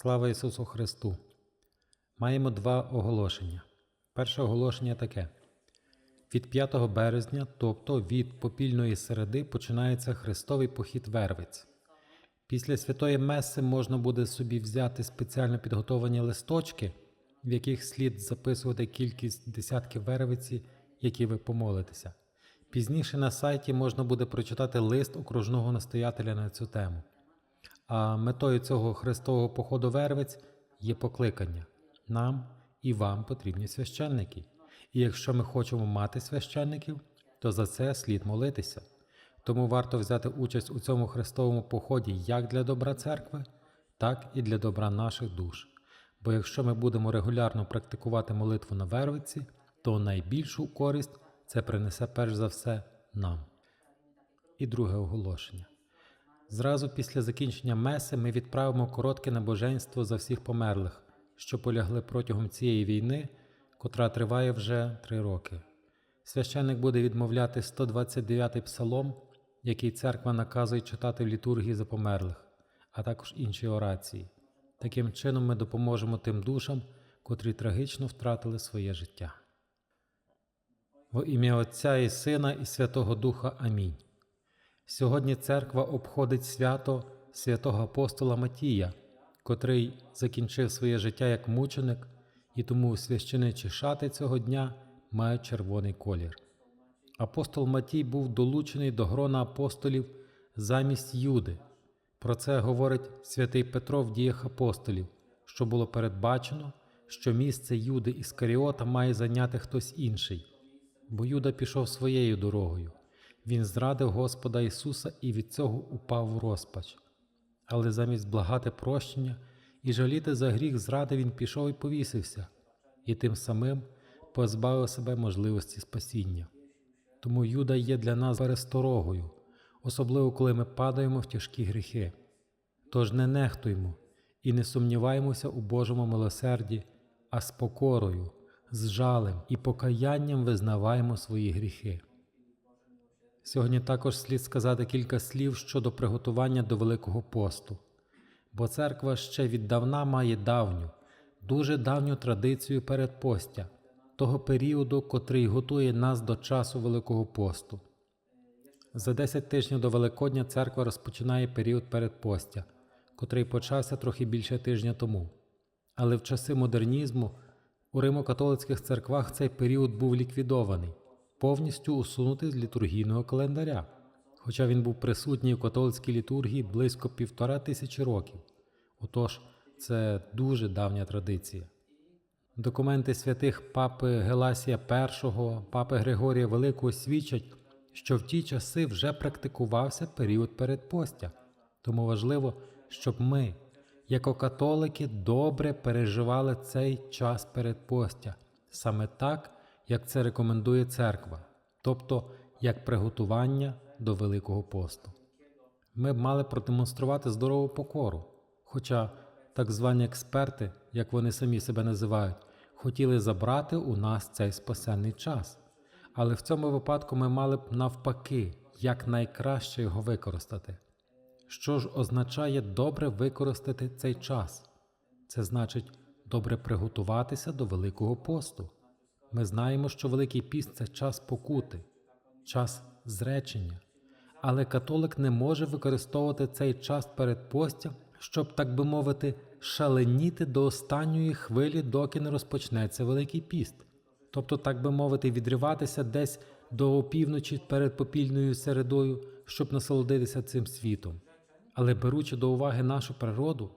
Слава Ісусу Христу! Маємо два оголошення. Перше оголошення таке: від 5 березня, тобто від попільної середи, починається Христовий похід Вервиць. Після святої Меси можна буде собі взяти спеціально підготовлені листочки, в яких слід записувати кількість десятків вервиці, які ви помолитеся. Пізніше на сайті можна буде прочитати лист окружного настоятеля на цю тему. А метою цього Христового походу Вервиць є покликання. Нам і вам потрібні священники. І якщо ми хочемо мати священників, то за це слід молитися. Тому варто взяти участь у цьому Христовому поході як для добра церкви, так і для добра наших душ. Бо якщо ми будемо регулярно практикувати молитву на Вервиці, то найбільшу користь це принесе перш за все нам. І друге оголошення. Зразу після закінчення меси ми відправимо коротке набоженство за всіх померлих, що полягли протягом цієї війни, котра триває вже три роки. Священник буде відмовляти 129-й псалом, який церква наказує читати в літургії за померлих, а також інші орації. Таким чином ми допоможемо тим душам, котрі трагічно втратили своє життя. Во ім'я Отця і Сина і Святого Духа Амінь. Сьогодні церква обходить свято святого апостола Матія, котрий закінчив своє життя як мученик, і тому священичі шати цього дня мають червоний колір. Апостол Матій був долучений до грона апостолів замість Юди. Про це говорить святий Петро в діях апостолів, що було передбачено, що місце Юди Іскаріота має зайняти хтось інший, бо Юда пішов своєю дорогою. Він зрадив Господа Ісуса і від цього упав в розпач. Але замість благати прощення і жаліти за гріх зради він пішов і повісився, і тим самим позбавив себе можливості спасіння. Тому Юда є для нас пересторогою, особливо коли ми падаємо в тяжкі гріхи. Тож не нехтуймо і не сумніваємося у Божому милосерді, а з покорою, з жалем і покаянням визнаваємо свої гріхи. Сьогодні також слід сказати кілька слів щодо приготування до Великого посту, бо церква ще віддавна має давню, дуже давню традицію передпостя, того періоду, котрий готує нас до часу Великого посту. За 10 тижнів до Великодня церква розпочинає період передпостя, котрий почався трохи більше тижня тому. Але в часи модернізму у римо-католицьких церквах цей період був ліквідований повністю усунути з літургійного календаря, хоча він був присутній у католицькій літургії близько півтора тисячі років. Отож, це дуже давня традиція. Документи святих папи Геласія І, папи Григорія Великого свідчать, що в ті часи вже практикувався період передпостя, тому важливо, щоб ми, як католики, добре переживали цей час передпостя, саме так як це рекомендує церква, тобто як приготування до Великого посту. Ми б мали продемонструвати здорову покору, хоча так звані експерти, як вони самі себе називають, хотіли забрати у нас цей спасенний час. Але в цьому випадку ми мали б навпаки якнайкраще його використати. Що ж означає добре використати цей час? Це значить добре приготуватися до Великого посту. Ми знаємо, що Великий піст це час покути, час зречення, але католик не може використовувати цей час перед постям, щоб, так би мовити, шаленіти до останньої хвилі, доки не розпочнеться Великий піст, тобто, так би мовити, відриватися десь до опівночі перед попільною середою, щоб насолодитися цим світом. Але беручи до уваги нашу природу,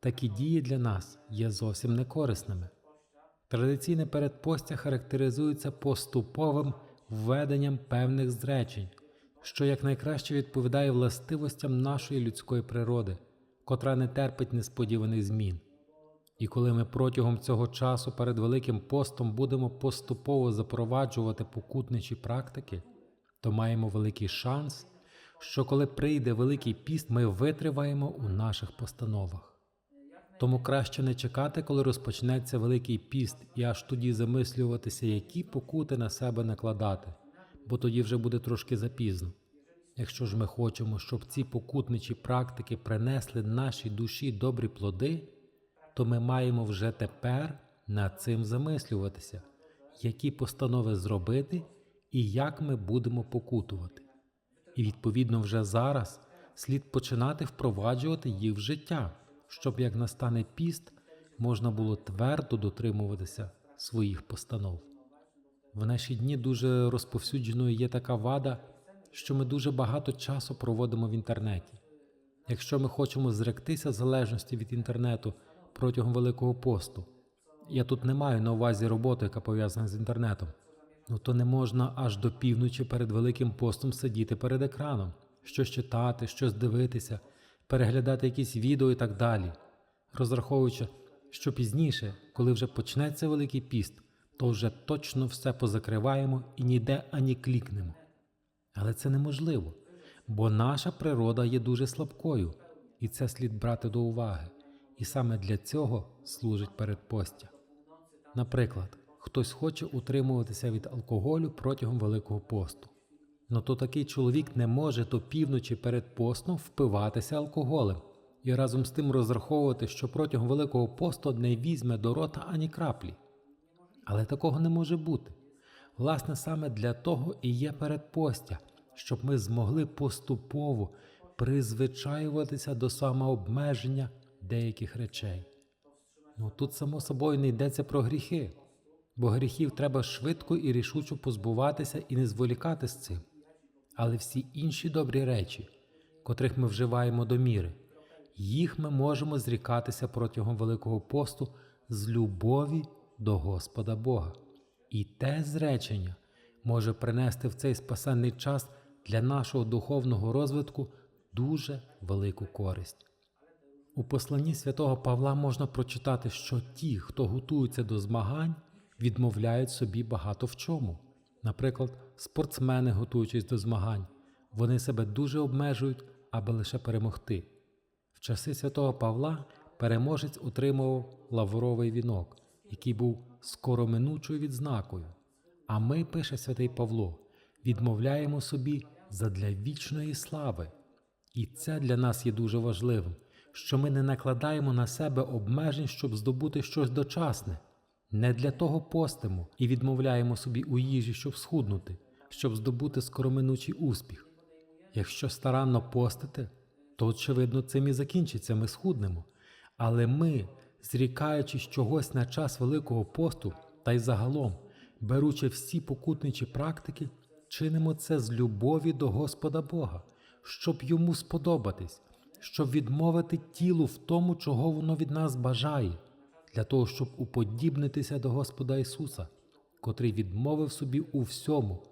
такі дії для нас є зовсім некорисними. Традиційне передпостя характеризується поступовим введенням певних зречень, що якнайкраще відповідає властивостям нашої людської природи, котра не терпить несподіваних змін. І коли ми протягом цього часу перед Великим постом будемо поступово запроваджувати покутничі практики, то маємо великий шанс, що коли прийде Великий піст, ми витриваємо у наших постановах. Тому краще не чекати, коли розпочнеться Великий піст, і аж тоді замислюватися, які покути на себе накладати, бо тоді вже буде трошки запізно. Якщо ж ми хочемо, щоб ці покутничі практики принесли нашій душі добрі плоди, то ми маємо вже тепер над цим замислюватися, які постанови зробити і як ми будемо покутувати. І відповідно вже зараз слід починати впроваджувати їх в життя, щоб як настане піст, можна було твердо дотримуватися своїх постанов. В наші дні дуже розповсюдженою є така вада, що ми дуже багато часу проводимо в інтернеті. Якщо ми хочемо зректися залежності від інтернету протягом Великого посту, я тут не маю на увазі роботу, яка пов'язана з інтернетом, ну то не можна аж до півночі перед Великим постом сидіти перед екраном, щось читати, щось дивитися, переглядати якісь відео і так далі, розраховуючи, що пізніше, коли вже почнеться Великий піст, то вже точно все позакриваємо і ніде ані клікнемо. Але це неможливо, бо наша природа є дуже слабкою, і це слід брати до уваги. І саме для цього служить передпостя. Наприклад, хтось хоче утримуватися від алкоголю протягом Великого посту. Ну то такий чоловік не може до півночі перед постом впиватися алкоголем і разом з тим розраховувати, що протягом Великого посту не візьме до рота ані краплі. Але такого не може бути. Власне, саме для того і є передпостя, щоб ми змогли поступово призвичаюватися до самообмеження деяких речей. Ну тут, само собою, не йдеться про гріхи, бо гріхів треба швидко і рішучо позбуватися і не зволікати з цим. Але всі інші добрі речі, котрих ми вживаємо до міри, їх ми можемо зрікатися протягом Великого посту з любові до Господа Бога. І те зречення може принести в цей спасенний час для нашого духовного розвитку дуже велику користь. У посланні святого Павла можна прочитати, що ті, хто готуються до змагань, відмовляють собі багато в чому. Наприклад, спортсмени, готуючись до змагань, вони себе дуже обмежують, аби лише перемогти. В часи святого Павла переможець отримував лавровий вінок, який був скороминучою відзнакою. А ми, пише святий Павло, відмовляємо собі задля вічної слави. І це для нас є дуже важливим, що ми не накладаємо на себе обмежень, щоб здобути щось дочасне. Не для того постимо і відмовляємо собі у їжі, щоб схуднути, щоб здобути скороминучий успіх. Якщо старанно постити, то, очевидно, цим і закінчиться, ми схуднемо. Але ми, зрікаючись чогось на час Великого посту та й загалом, беручи всі покутничі практики, чинимо це з любові до Господа Бога, щоб йому сподобатись, щоб відмовити тілу в тому, чого воно від нас бажає, для того, щоб уподібнитися до Господа Ісуса, котрий відмовив собі у всьому,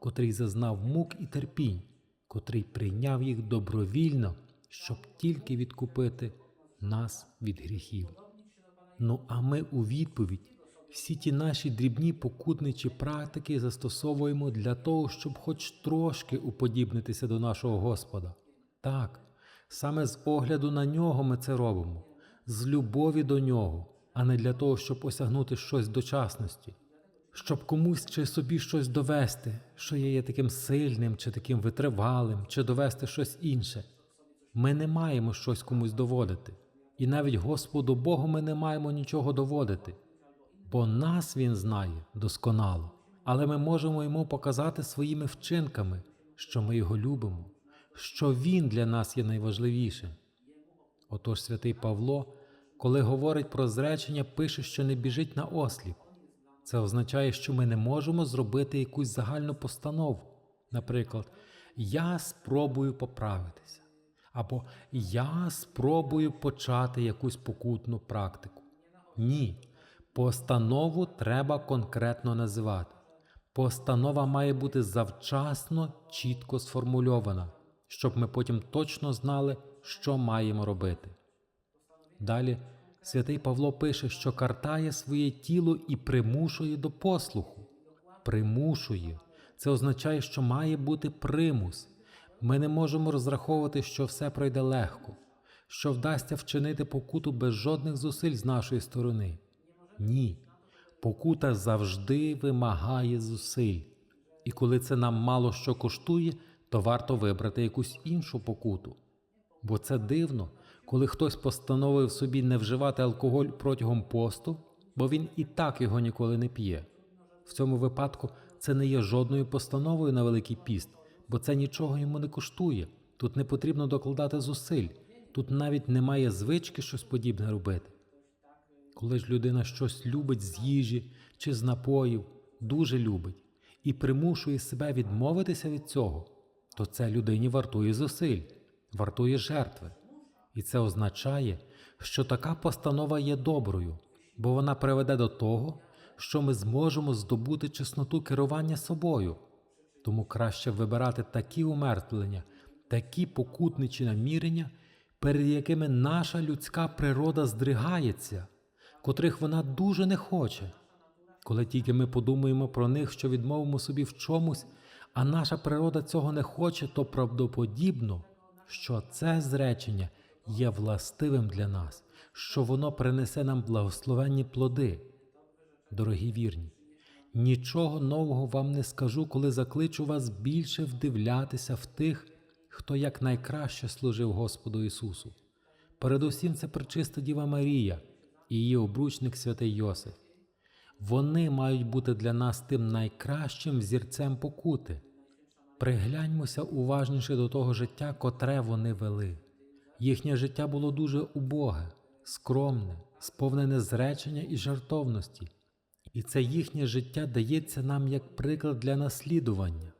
котрий зазнав мук і терпінь, котрий прийняв їх добровільно, щоб тільки відкупити нас від гріхів. Ну а ми у відповідь всі ті наші дрібні покутничі практики застосовуємо для того, щоб хоч трошки уподібнитися до нашого Господа. Так, саме з огляду на нього ми це робимо, з любові до нього, а не для того, щоб осягнути щось дочасності, щоб комусь чи собі щось довести, що я є таким сильним, чи таким витривалим, чи довести щось інше. Ми не маємо щось комусь доводити, і навіть Господу Богу ми не маємо нічого доводити, бо нас Він знає досконало, але ми можемо йому показати своїми вчинками, що ми його любимо, що Він для нас є найважливішим. Отож святий Павло, коли говорить про зречення, пише, що не біжить на осліп. Це означає, що ми не можемо зробити якусь загальну постанову. Наприклад, я спробую поправитися, або я спробую почати якусь покутну практику. Ні, постанову треба конкретно називати. Постанова має бути завчасно, чітко сформульована, щоб ми потім точно знали, що маємо робити. Далі святий Павло пише, що картає своє тіло і примушує до послуху. Примушує. Це означає, що має бути примус. Ми не можемо розраховувати, що все пройде легко, що вдасться вчинити покуту без жодних зусиль з нашої сторони. Ні. Покута завжди вимагає зусиль. І коли це нам мало що коштує, то варто вибрати якусь іншу покуту. Бо це дивно, коли хтось постановив собі не вживати алкоголь протягом посту, бо він і так його ніколи не п'є. В цьому випадку це не є жодною постановою на Великий піст, бо це нічого йому не коштує. Тут не потрібно докладати зусиль, тут навіть немає звички щось подібне робити. Коли ж людина щось любить з їжі чи з напоїв, дуже любить, і примушує себе відмовитися від цього, то це людині вартує зусиль, вартує жертви. І це означає, що така постанова є доброю, бо вона приведе до того, що ми зможемо здобути чесноту керування собою. Тому краще вибирати такі умертвлення, такі покутничі намірення, перед якими наша людська природа здригається, котрих вона дуже не хоче. Коли тільки ми подумаємо про них, що відмовимо собі в чомусь, а наша природа цього не хоче, то правдоподібно, що це зречення є властивим для нас, що воно принесе нам благословенні плоди. Дорогі вірні, нічого нового вам не скажу, коли закличу вас більше вдивлятися в тих, хто якнайкраще служив Господу Ісусу. Передусім це пречиста Діва Марія і її обручник святий Йосиф. Вони мають бути для нас тим найкращим взірцем покути. Пригляньмося уважніше до того життя, котре вони вели. Їхнє життя було дуже убоге, скромне, сповнене зречення і жартовності, і це їхнє життя дається нам як приклад для наслідування.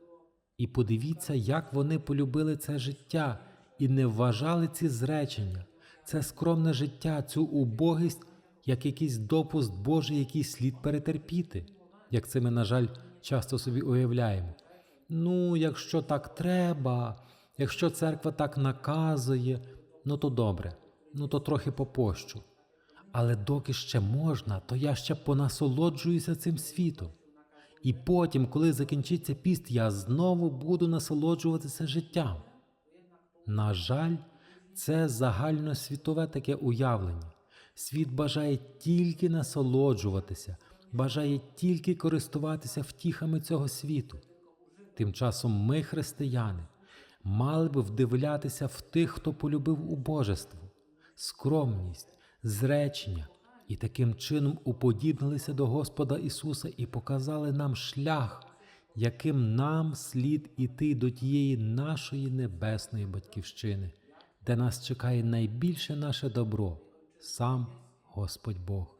І подивіться, як вони полюбили це життя і не вважали ці зречення, це скромне життя, цю убогість, як якийсь допуск Божий, який слід перетерпіти, як це ми, на жаль, часто собі уявляємо. Ну, якщо так треба, якщо церква так наказує, ну то добре, ну то трохи попощу. Але доки ще можна, то я ще понасолоджуюся цим світом. І потім, коли закінчиться піст, я знову буду насолоджуватися життям. На жаль, це загальносвітове таке уявлення. Світ бажає тільки насолоджуватися, бажає тільки користуватися втіхами цього світу. Тим часом ми, християни, мали би вдивлятися в тих, хто полюбив убожество, скромність, зречення, і таким чином уподібнилися до Господа Ісуса і показали нам шлях, яким нам слід іти до тієї нашої небесної батьківщини, де нас чекає найбільше наше добро, сам Господь Бог.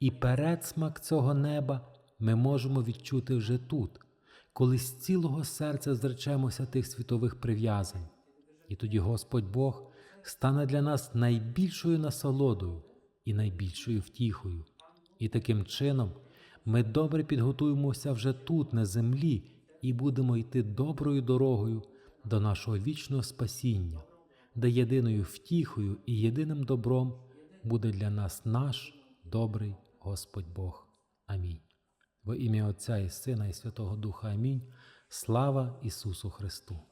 І передсмак цього неба ми можемо відчути вже тут, коли з цілого серця зречемося тих світових прив'язань. І тоді Господь Бог стане для нас найбільшою насолодою і найбільшою втіхою. І таким чином ми добре підготуємося вже тут, на землі, і будемо йти доброю дорогою до нашого вічного спасіння, де єдиною втіхою і єдиним добром буде для нас наш добрий Господь Бог. Амінь. Во ім'я Отця і Сина і Святого Духа Амінь. Слава Ісусу Христу!